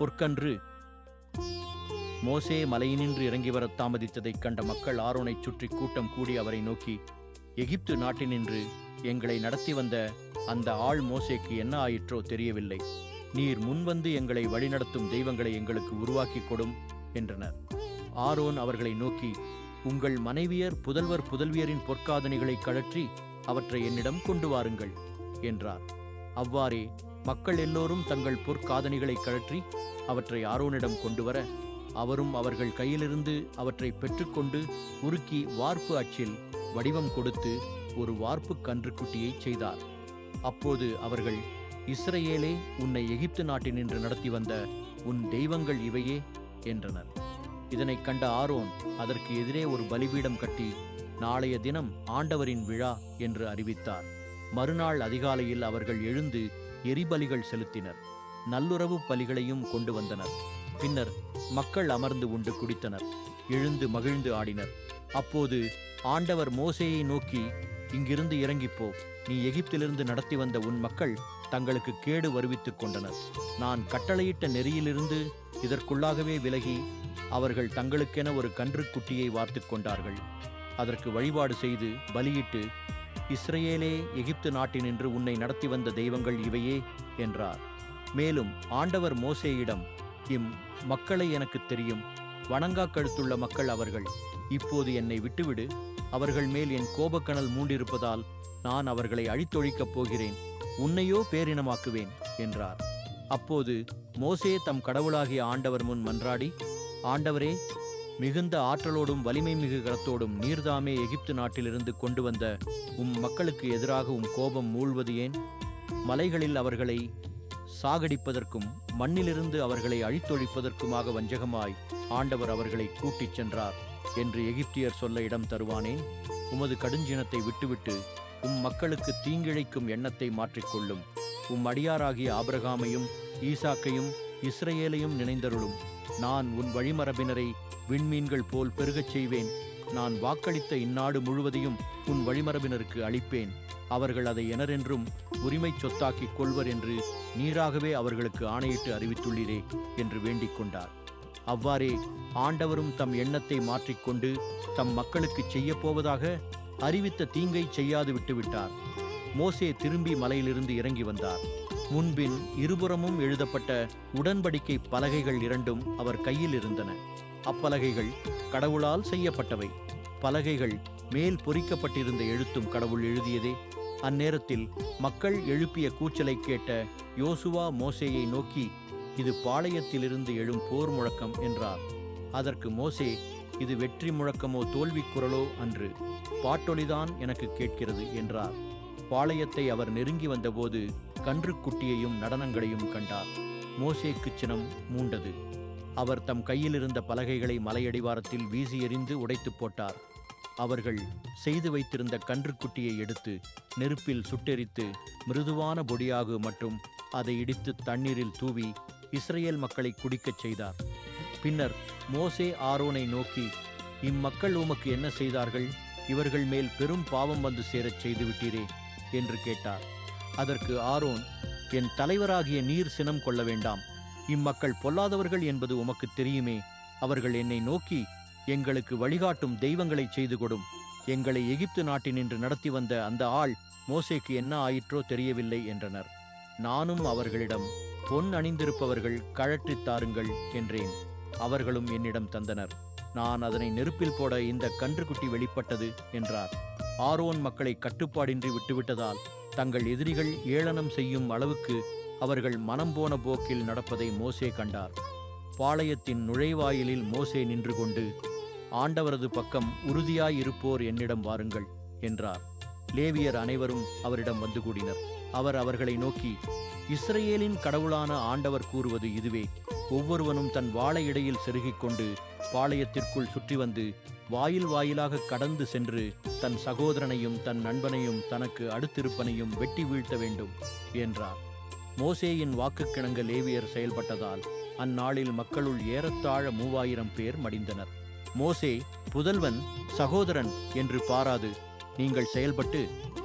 பொற்கன்று. மோசே மலையினின்று இறங்கி வரத் தாமதித்ததைக் கண்ட மக்கள் ஆரோனைச் சுற்றி கூட்டம் கூடி அவரை நோக்கி எகிப்து நாட்டினின்று எங்களை நடத்தி வந்த அந்த ஆள் மோசேக்கு என்ன ஆயிற்றோ தெரியவில்லை. நீர் முன்வந்து எங்களை வழிநடத்தும் தெய்வங்களை எங்களுக்கு உருவாக்கிக் கொடும் என்றனர். ஆரோன் அவர்களை நோக்கி உங்கள் மனைவியர் புதல்வர் புதல்வியரின் பொற்காதணிகளை கழற்றி அவற்றை என்னிடம் கொண்டு வாருங்கள் என்றார். அவ்வாறே மக்கள் எல்லோரும் தங்கள் பொற்காதணிகளை கழற்றி அவற்றை ஆரோனிடம் கொண்டு வர அவரும் அவர்கள் கையிலிருந்து அவற்றை பெற்றுக்கொண்டு உருக்கி வார்ப்பு அச்சில் வடிவம் கொடுத்து ஒரு வார்ப்பு கன்றுக்குட்டியை செய்தார். அப்போது அவர்கள் இஸ்ரேலே உன்னை எகிப்து நாட்டினின்று நடத்தி வந்த உன் தெய்வங்கள் இவையே என்றனர். இதனைக் கண்ட ஆரோன் அதற்கு எதிரே ஒரு பலிபீடம் கட்டி நாளைய தினம் ஆண்டவரின் விழா என்று அறிவித்தார். மறுநாள் அதிகாலையில் அவர்கள் எழுந்து எரிபலிகள் செலுத்தினர். நல்லுறவு பலிகளையும் கொண்டு வந்தனர். பின்னர் மக்கள் அமர்ந்து உண்டு குடித்தனர். எழுந்து மகிழ்ந்து ஆடினர். அப்போது ஆண்டவர் மோசையை நோக்கி இங்கிருந்து இறங்கிப்போ. நீ எகிப்திலிருந்து நடத்தி வந்த உன் மக்கள் தங்களுக்கு கேடு வருவித்துக் கொண்டனர். நான் கட்டளையிட்ட நெறியிலிருந்து இதற்குள்ளாகவே விலகி அவர்கள் தங்களுக்கென ஒரு கன்றுக்குட்டியை வார்த்து கொண்டார்கள். அதற்கு வழிபாடு செய்து பலியிட்டு இஸ்ரேலே எகிப்து நாட்டினின்று உன்னை நடத்தி வந்த தெய்வங்கள் இவையே என்றார். மேலும் ஆண்டவர் மோசேயிடம் இம் மக்களை எனக்கு தெரியும் வணங்கா கழுத்துள்ள மக்கள் அவர்கள் இப்போது என்னை விட்டுவிடு அவர்கள் மேல் என் கோபக்கனல் மூண்டிருப்பதால் நான் அவர்களை அழித்தொழிக்கப் போகிறேன் உன்னையோ பேரினமாக்குவேன் என்றார். அப்போது மோசே தம் கடவுளாகிய ஆண்டவர் முன் மன்றாடி ஆண்டவரே மிகுந்த ஆற்றலோடும் வலிமை மிகு கரத்தோடும் நீர்தாமே எகிப்து நாட்டிலிருந்து கொண்டு வந்த உம் மக்களுக்கு எதிராக உம் கோபம் மூழ்வது ஏன்? மலைகளில் அவர்களை சாகடிப்பதற்கும் மண்ணிலிருந்து அவர்களை அழித்தொழிப்பதற்குமாக வஞ்சகமாய் ஆண்டவர் அவர்களை கூட்டிச் சென்றார் என்று எகிப்தியர் சொல்ல இடம் தருவானேன் உமது கடுஞ்சினத்தை விட்டுவிட்டு உம் மக்களுக்கு தீங்கிழைக்கும் எண்ணத்தை மாற்றிக்கொள்ளும் உம் அடியாராகிய ஆபிரகாமையும் ஈசாக்கையும் இஸ்ரேலையும் நினைந்தருளும். நான் உன் வழிமரபினரை விண்மீன்கள் போல் பெருகச் செய்வேன். நான் வாக்களித்த இந்நாடு முழுவதையும் உன் வழிமரபினருக்கு அளிப்பேன். அவர்கள் அதை எனரென்றும் உரிமைச் சொத்தாக்கிக் கொள்வர் என்று நீராகவே அவர்களுக்கு ஆணையிட்டு அறிவித்துள்ளீரே என்று வேண்டிக் கொண்டார். அவ்வாறே ஆண்டவரும் தம் எண்ணத்தை மாற்றிக்கொண்டு தம் மக்களுக்குச் செய்யப்போவதாக அறிவித்த தீங்கை செய்யாது விட்டுவிட்டார் மோசே திரும்பி மலையிலிருந்து இறங்கி வந்தார். முன்பின் இருபுறமும் எழுதப்பட்ட உடன்படிக்கை பலகைகள் இரண்டும் அவர் கையில் இருந்தன. அப்பலகைகள் கடவுளால் செய்யப்பட்டவை. பலகைகள் மேல் பொறிக்கப்பட்டிருந்த எழுத்தும் கடவுள் எழுதியதே. அந்நேரத்தில் மக்கள் எழுப்பிய கூச்சலை கேட்ட யோசுவா மோசேயை நோக்கி இது பாளையத்திலிருந்து எழும் போர் முழக்கம் என்றார். அதற்கு மோசே இது வெற்றி முழக்கமோ தோல்வி குரலோ அன்று. பாட்டொலிதான் எனக்கு கேட்கிறது என்றார். பாளையத்தை அவர் நெருங்கி வந்தபோது கன்றுக்குட்டியையும் நடனங்களையும் கண்டார். மோசேக்குச் சினம் மூண்டது. அவர் தம் கையில் இருந்த பலகைகளை மலையடிவாரத்தில் வீசி எறிந்து உடைத்துப் போட்டார். அவர்கள் செய்து வைத்திருந்த கன்றுக்குட்டியை எடுத்து நெருப்பில் சுட்டெரித்து மிருதுவான பொடியாகு மற்றும் அதை இடித்து தண்ணீரில் தூவி இஸ்ரேல் மக்களை குடிக்கச் செய்தார். பின்னர் மோசே ஆரோனை நோக்கி இம்மக்கள் உமக்கு என்ன செய்தார்கள்? இவர்கள் மேல் பெரும் பாவம் வந்து சேரச் செய்துவிட்டீரே என்று கேட்டார். அதற்கு ஆரோன் என் தலைவராகிய நீர் சினம் கொள்ள வேண்டாம். இம்மக்கள் பொல்லாதவர்கள் என்பது உமக்கு தெரியுமே. அவர்கள் என்னை நோக்கி எங்களுக்கு வழிகாட்டும் தெய்வங்களை செய்து கொடும் எங்களை எகிப்து நாட்டினின்று நடத்தி வந்த அந்த ஆள் மோசேக்கு என்ன ஆயிற்றோ தெரியவில்லை என்றனர். நானும் அவர்களிடம் பொன் அணிந்திருப்பவர்கள் கழற்றித் தாருங்கள் என்றேன். அவர்களும் என்னிடம் தந்தனர். நான் அதனை நெருப்பில் போட இந்த கன்றுக்குட்டி வெளிப்பட்டது என்றார். ஆரோன் மக்களை கட்டுப்பாடின்றி விட்டுவிட்டதால் தங்கள் எதிரிகள் ஏளனம் செய்யும் அளவுக்கு அவர்கள் மனம் போன போக்கில் நடப்பதை மோசே கண்டார். பாளையத்தின் நுழைவாயிலில் மோசே நின்று கொண்டு ஆண்டவரது பக்கம் உறுதியாயிருப்போர் என்னிடம் வாருங்கள் என்றார். லேவியர் அனைவரும் அவரிடம் வந்து கூடினர். அவர் அவர்களை நோக்கி இஸ்ரேலின் கடவுளான ஆண்டவர் கூறுவது இதுவே. ஒவ்வொருவனும் தன் வாழை இடையில் செருகிக் கொண்டு பாளையத்திற்குள் சுற்றி வந்து வாயில் வாயிலாக கடந்து சென்று தன் சகோதரனையும் தன் நண்பனையும் தனக்கு அடுத்திருப்பனையும் வெட்டி வீழ்த்த வேண்டும் என்றார். மோசேயின் வாக்குக்கிணங்க லேவியர் செயல்பட்டதால் அந்நாளில் மக்களுள் ஏறத்தாழ மூவாயிரம் பேர் மடிந்தனர். மோசே புதல்வன் சகோதரன் என்று பாராது. நீங்கள் செயல்பட்டு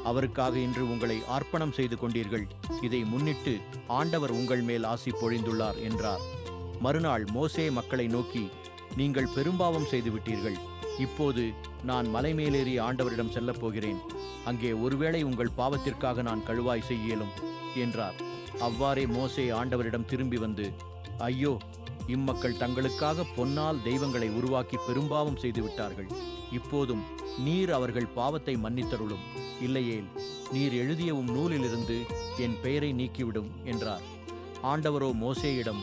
அவருக்காக இன்று உங்களை அர்ப்பணம் செய்து கொண்டீர்கள். இதை முன்னிட்டு ஆண்டவர் உங்கள் மேல் ஆசி பொழிந்துள்ளார் என்றார். மறுநாள் மோசே மக்களை நோக்கி நீங்கள் பெரும்பாவம் செய்துவிட்டீர்கள் இப்போது நான் மலை மேலேறி ஆண்டவரிடம் செல்லப் போகிறேன். அங்கே ஒருவேளை உங்கள் பாவத்திற்காக நான் கழுவாய் செய்யலும் என்றார். அவ்வாறே மோசே ஆண்டவரிடம் திரும்பி வந்து ஐயோ இம்மக்கள் தங்களுக்காக பொன்னால் தெய்வங்களை உருவாக்கி பெரும்பாவம் செய்து விட்டார்கள். இப்போதும் நீர் அவர்கள் பாவத்தை மன்னித்தருளும். இல்லையேல் நீர் எழுதிய உம் நூலிலிருந்து என் பெயரை நீக்கிவிடும் என்றார். ஆண்டவரோ மோசேயிடம்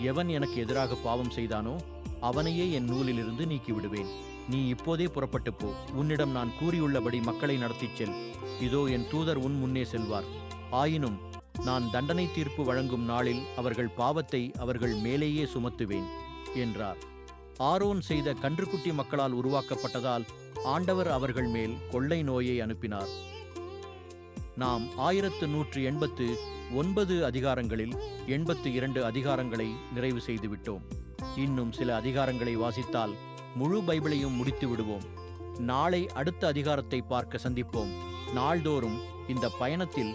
எவன் எனக்கு எதிராக பாவம் செய்தானோ அவனையே என் நூலிலிருந்து நீக்கிவிடுவேன். நீ இப்போதே புறப்பட்டு போ. உன்னிடம் நான் கூறியுள்ளபடி மக்களை நடத்திச் செல். இதோ என் தூதர் உன் முன்னே செல்வார். ஆயினும் நான் தண்டனை தீர்ப்பு வழங்கும் நாளில் அவர்கள் பாவத்தை அவர்கள் மேலேயே சுமத்துவேன் என்றார். ஆரோன் செய்த கன்றுக்குட்டி மக்களால் உருவாக்கப்பட்டதால் ஆண்டவர் அவர்கள் மேல் கொள்ளை நோயை அனுப்பினார். நாம் ஆயிரத்து நூற்று எண்பத்து ஒன்பது அதிகாரங்களில் எண்பத்து இரண்டு அதிகாரங்களை நிறைவு செய்துவிட்டோம். இன்னும் சில அதிகாரங்களை வாசித்தால் முழு பைபிளையும் முடித்து விடுவோம். நாளை அடுத்த அதிகாரத்தை பார்க்க சந்திப்போம். நாள்தோறும் இந்த பயணத்தில்